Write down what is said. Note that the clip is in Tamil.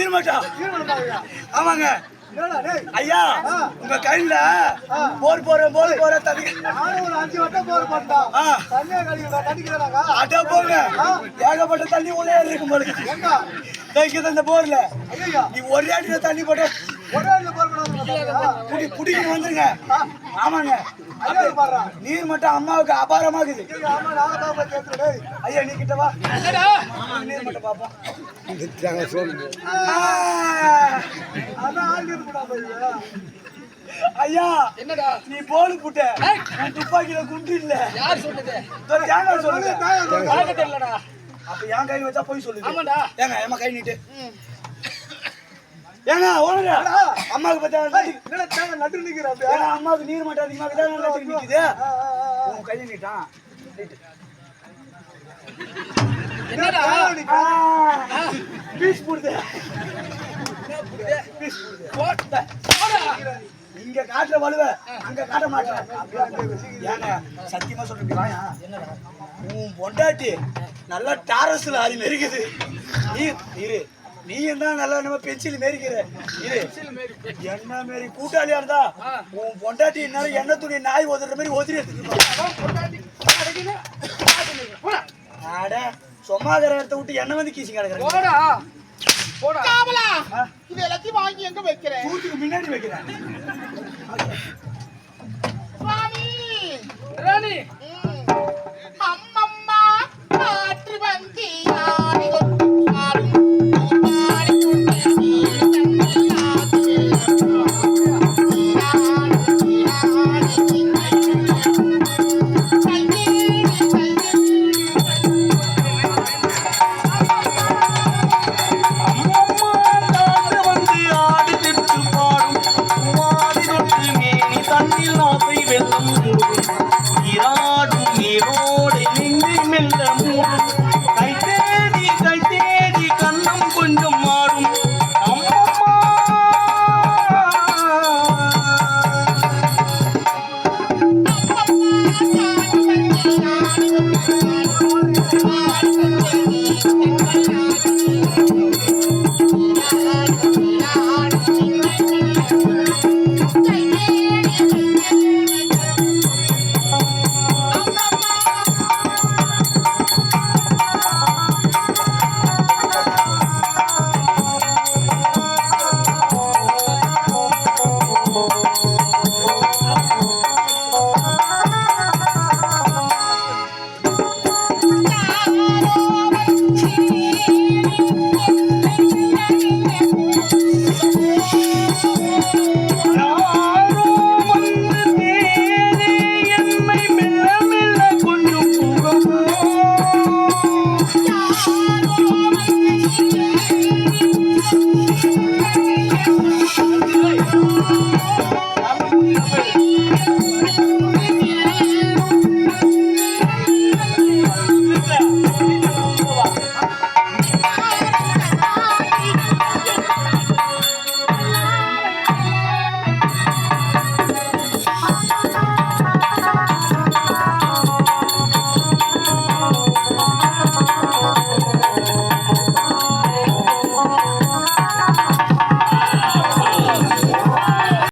நீர்மட்டம் ஆமாங்க. ஐயா உங்க கையில போர் போற போர் போற தண்ணி. ஒரு அஞ்சு வட்டம் போர் கட்டிக்கிறாங்க அட போங்க. ஏகப்பட்ட தண்ணி உள்ளே இருக்கும் போல எங்க? தைக்குது அந்த போர்ல. நீ ஒரே அடியில தண்ணி போட்டு ஒரே குடி குடிக்கணும் வந்துருங்க. ஆமாங்க. நீர் மட்டும் அம்மாவுக்கு அபாரமாகுது. ஐயா நீ கிட்ட வா. நீர் மட்டும் ஐயா. ஐயா என்னடா? நீ போலு புட்ட. துப்பாக்கியில குண்டு இல்ல. யார் சொன்னது சொல்லுங்க. அப்ப என் கை வச்சா போய் சொல்லுது. ஆமாடா. ஏங்க ஏமா கை நீட்டு. ஏங்க ஓடுங்க. அம்மாவுக்கு தேங்க நட்டு நிக்கிற அம்மாவுக்கு நீர் மட்டும் அதிகமாக தான் நல்லா நிக்குது. உன் கையை நீட்டான் பீஸ் போடுது. இங்க காட்டுற வலுவ அங்க காட்ட மாட்டேன். ஏங்க சத்தியமா என்னடா? உன் பொண்டாட்டி நல்லா டாரஸ்ல ஆடி நெருக்குது நீ இரு. நீ என்ன நல்லா நம்ம பென்சில் மேரிக்கிற. என்ன மாரி கூட்டாளியா இருந்தா? உன் பொண்டாட்டி என்னால என்ன துணி நாய் ஒதுற மாதிரி ஒதுரி எடுத்துட்டு அட சும்மாகிற இடத்த விட்டு என்ன வந்து கீசி கிடக்குறேன். போடா. போடா. காவலா இது எல்லாத்தையும் வாங்கி எங்க வைக்கிறேன் கூட்டுக்கு முன்னாடி வைக்கிறேன். சுவாமி. ராணி.